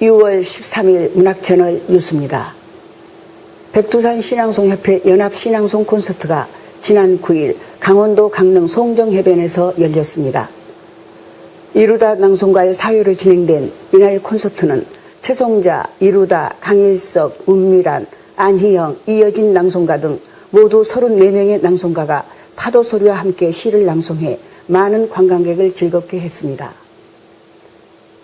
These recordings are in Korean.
6월 13일 문학채널 뉴스입니다. 백두산 신앙송협회 연합신앙송 콘서트가 지난 9일 강원도 강릉 송정해변에서 열렸습니다. 이루다 낭송가의 사회로 진행된 이날 콘서트는 최송자, 이루다, 강일석, 운미란, 안희영, 이여진 낭송가 등 모두 34명의 낭송가가 파도 소리와 함께 시를 낭송해 많은 관광객을 즐겁게 했습니다.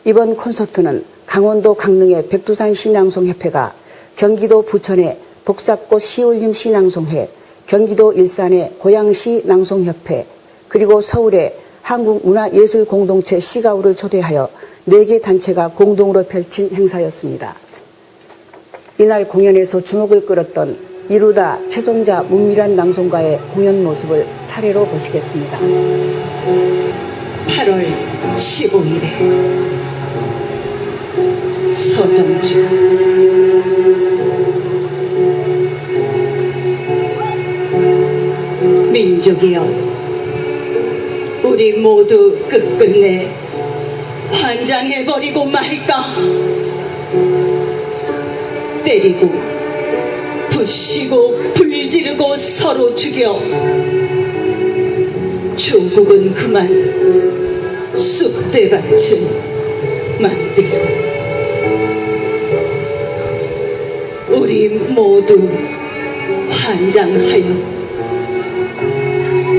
이번 콘서트는 강원도 강릉의 백두산 신앙송협회가 경기도 부천의 복사꽃 시올림 신앙송회, 경기도 일산의 고양시 낭송협회, 그리고 서울의 한국문화예술공동체 시가우를 초대하여 4개 단체가 공동으로 펼친 행사였습니다. 이날 공연에서 주목을 끌었던 이루다 최송자 문미란 낭송가의 공연 모습을 차례로 보시겠습니다. 8월 15일에 서정주 민족이여 우리 모두 끝끝내 환장해버리고 말까? 때리고 부시고 불지르고 서로 죽여. 조국은 그만 쑥대밭을 만들고 우리 모두 환장하여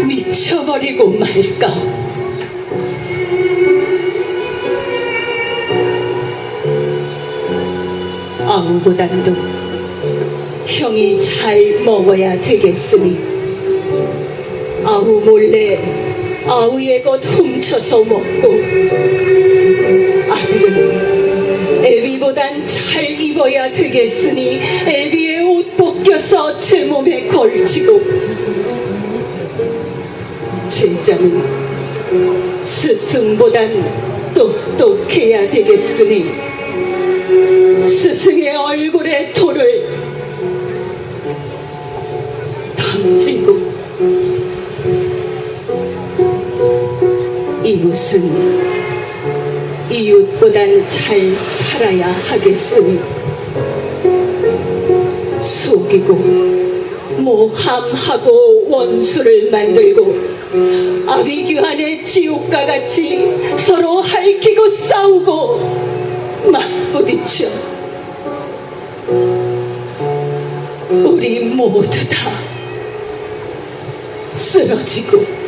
미쳐버리고 말까? 아무보다도 형이 잘 먹어야 되겠으니 아우 몰래 아우의 것 훔쳐서 먹고 아들은 애비보단 잘 입어야 되겠으니 애비의 옷 벗겨서 제 몸에 걸치고. 진짜는 스승보단 똑똑해야 되겠으니 스승의 얼굴에 돌을 던지고. 이웃은 이웃보단 잘 살아야 하겠으니. 속이고 모함하고 원수를 만들고 아비규환의 지옥과 같이 서로 핥히고 싸우고 맞부딪혀 우리 모두 다 쓰러지고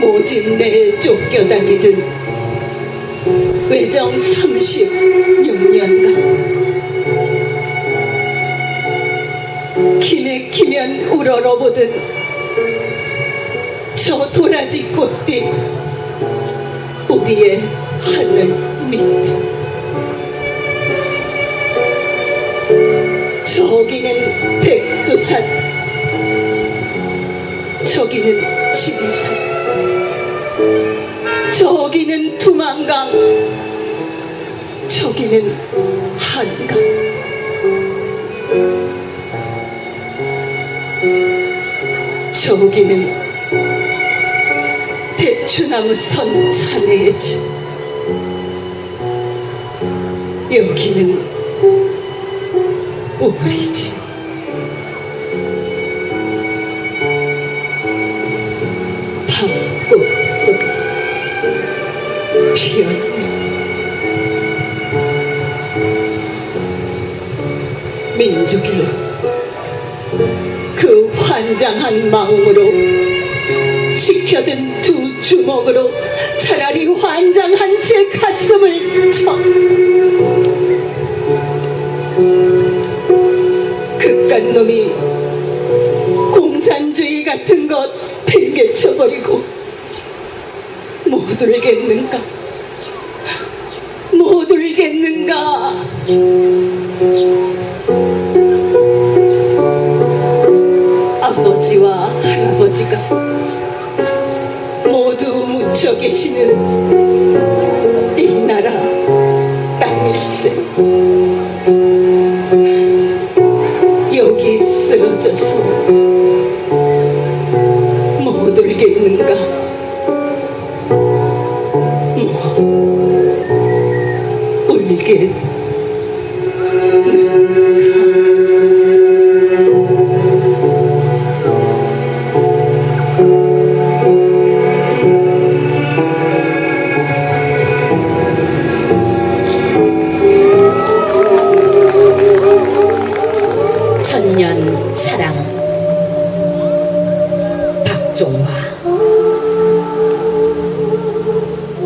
모진내에 쫓겨다니든 외정 36년간 기맥히면 우러러보듯 저 도라지 꽃빛 우리의 하늘 밑에 저기는 백두산 저기는 지리산 저기는 두만강 저기는 한강. 저기는 대추나무 선 차내의 집 여기는 우리 집 피었네 민족이여 그 환장한 마음으로 지켜든 두 주먹으로 차라리 환장한 제 가슴을 쳐. 그깟 놈이 공산주의 같은 것 팽개쳐버리고 못 울겠는가 못 울겠는가? 아버지와 할아버지가 모두 묻혀 계시는 이 나라 땅일세. 쓰러져서 못 울겠는가 뭐 울게. 천년 사랑. 박종화.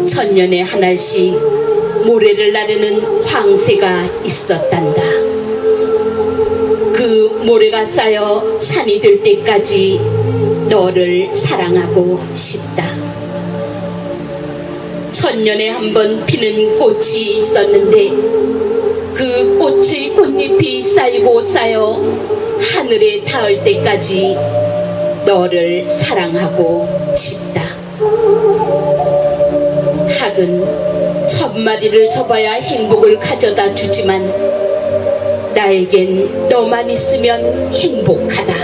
천년에 한 알씩 모래를 나르는 황새가 있었단다 그 모래가 쌓여 산이 될 때까지 너를 사랑하고 싶다 천년에 한 번 피는 꽃이 있었는데 그 꽃의 꽃잎이 쌓이고 쌓여 하늘에 닿을 때까지 너를 사랑하고 싶다. 학은 첫 마디를 접어야 행복을 가져다 주지만 나에겐 너만 있으면 행복하다.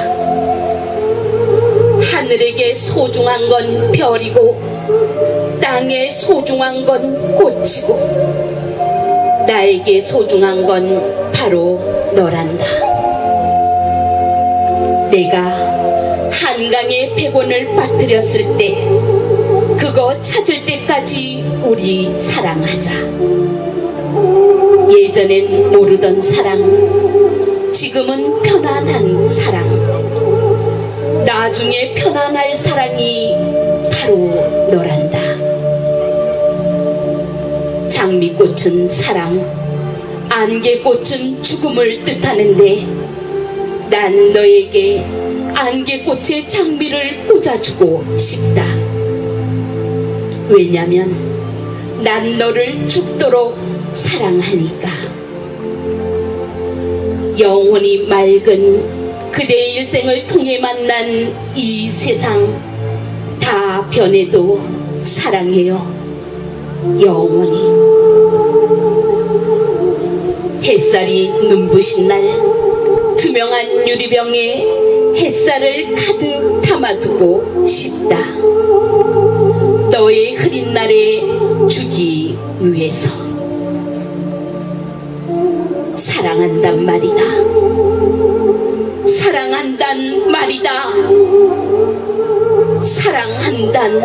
하늘에게 소중한 건 별이고 땅에 소중한 건 꽃이고 나에게 소중한 건 바로 너란다. 내가 한강에 백원을 빠뜨렸을 때, 그거 찾을 때까지 우리 사랑하자. 예전엔 모르던 사랑, 지금은 편안한 사랑. 나중에 편안할 사랑이 바로 너란다. 장미꽃은 사랑, 안개꽃은 죽음을 뜻하는데 난 너에게 안개꽃의 장미를 꽂아주고 싶다. 왜냐면 난 너를 죽도록 사랑하니까. 영원히 맑은 그대의 일생을 통해 만난 이 세상 다 변해도 사랑해요. 영원히 햇살이 눈부신 날 투명한 유리병에 햇살을 가득 담아두고 싶다 너의 흐린 날에 주기 위해서. 사랑한단 말이다. 사랑한단 말이다. 사랑한단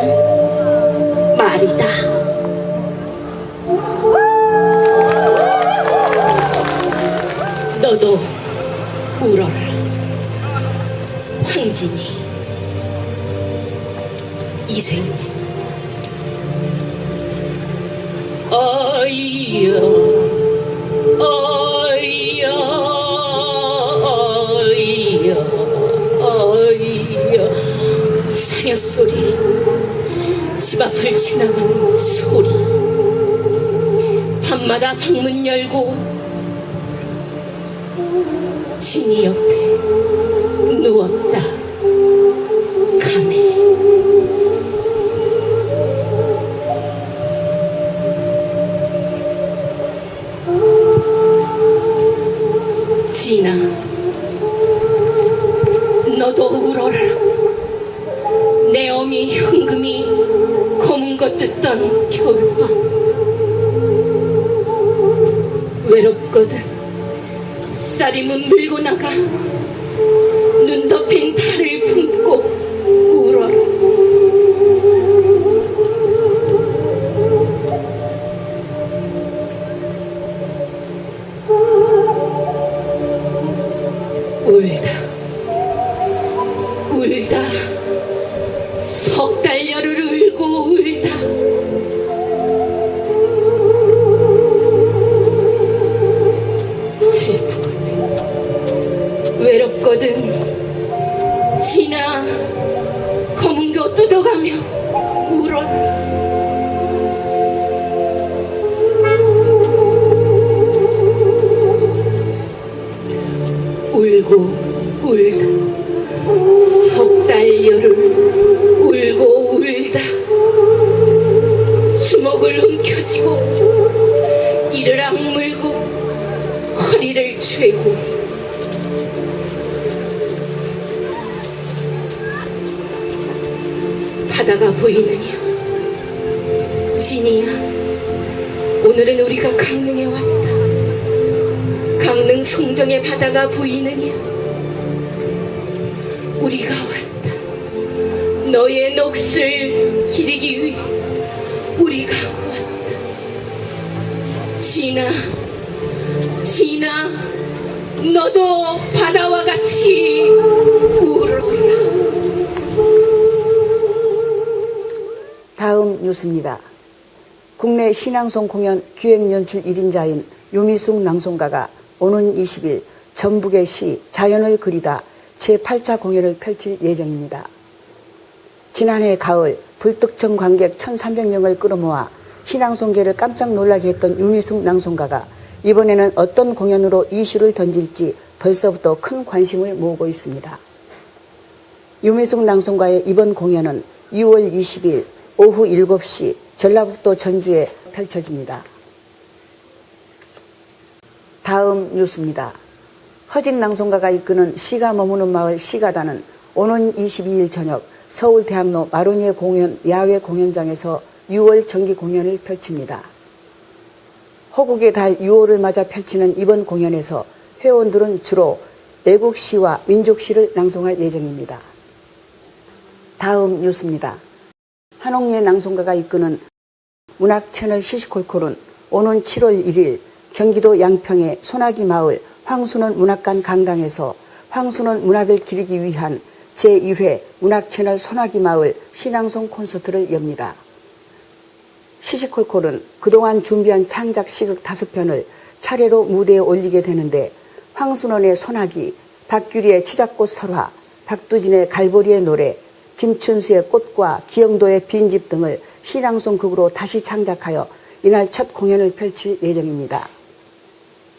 말이다. 너도 울어라. 황진이. 이생진 소리 집 앞을 지나가는 소리. 밤마다 방문 열고 진이 옆에 누웠다. 가네 진아 너도 울어라 내 어미 현금이 검은 것 듣던 겨울밤 외롭거든. 쌀임은 밀고 나가 눈 덮인 달을 품고 울다. 울다. 석 달 열을 울고 울다. 슬프거든. 외롭거든. 지나 검은 겨 뜯어가며 울어 울고 울다. 석 달 열흘 울고 울다. 주먹을 움켜쥐고 이를 악물고 허리를 죄고. 바다가 보이느냐? 진이야 오늘은 우리가 강릉에 왔다. 강릉 송정의 바다가 보이느냐? 우리가 왔다. 너의 몫을 기리기 위해 우리가 왔다. 진아, 진아, 너도 바다와 같이 울어라. 다음 뉴스입니다. 국내 신앙송 공연 기획 연출 1인자인 유미숙 낭송가가 오는 20일 전북의 시 자연을 그리다 제8차 공연을 펼칠 예정입니다. 지난해 가을 불특정 관객 1,300명을 끌어모아 신앙송계를 깜짝 놀라게 했던 유미숙 낭송가가 이번에는 어떤 공연으로 이슈를 던질지 벌써부터 큰 관심을 모으고 있습니다. 유미숙 낭송가의 이번 공연은 6월 20일 오후 7시 전라북도 전주에 펼쳐집니다. 다음 뉴스입니다. 허진 낭송가가 이끄는 시가 머무는 마을 시가단은 오는 22일 저녁 서울 대학로 마로니에 공연 야외 공연장에서 6월 정기 공연을 펼칩니다. 호국의 달 6월을 맞아 펼치는 이번 공연에서 회원들은 주로 애국시와 민족시를 낭송할 예정입니다. 다음 뉴스입니다. 한옥예 낭송가가 이끄는 문학 채널 시시콜콜은 오는 7월 1일 경기도 양평의 소나기 마을 황순원 문학관 강당에서 황순원 문학을 기리기 위한 제1회 문학 채널 소나기 마을 신앙송 콘서트를 엽니다. 시시콜콜은 그동안 준비한 창작 시극 다섯 편을 차례로 무대에 올리게 되는데 황순원의 소나기, 박규리의 치작꽃 설화, 박두진의 갈보리의 노래, 김춘수의 꽃과 기영도의 빈집 등을 신앙송 극으로 다시 창작하여 이날 첫 공연을 펼칠 예정입니다.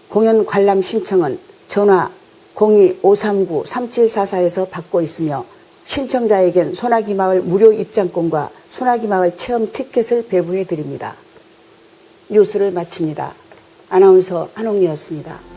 공연 관람 신청은 전화 02-539-3744에서 받고 있으며 신청자에겐 소나기 마을 무료 입장권과 소나기 마을 체험 티켓을 배부해 드립니다. 뉴스를 마칩니다. 아나운서 한홍이었습니다.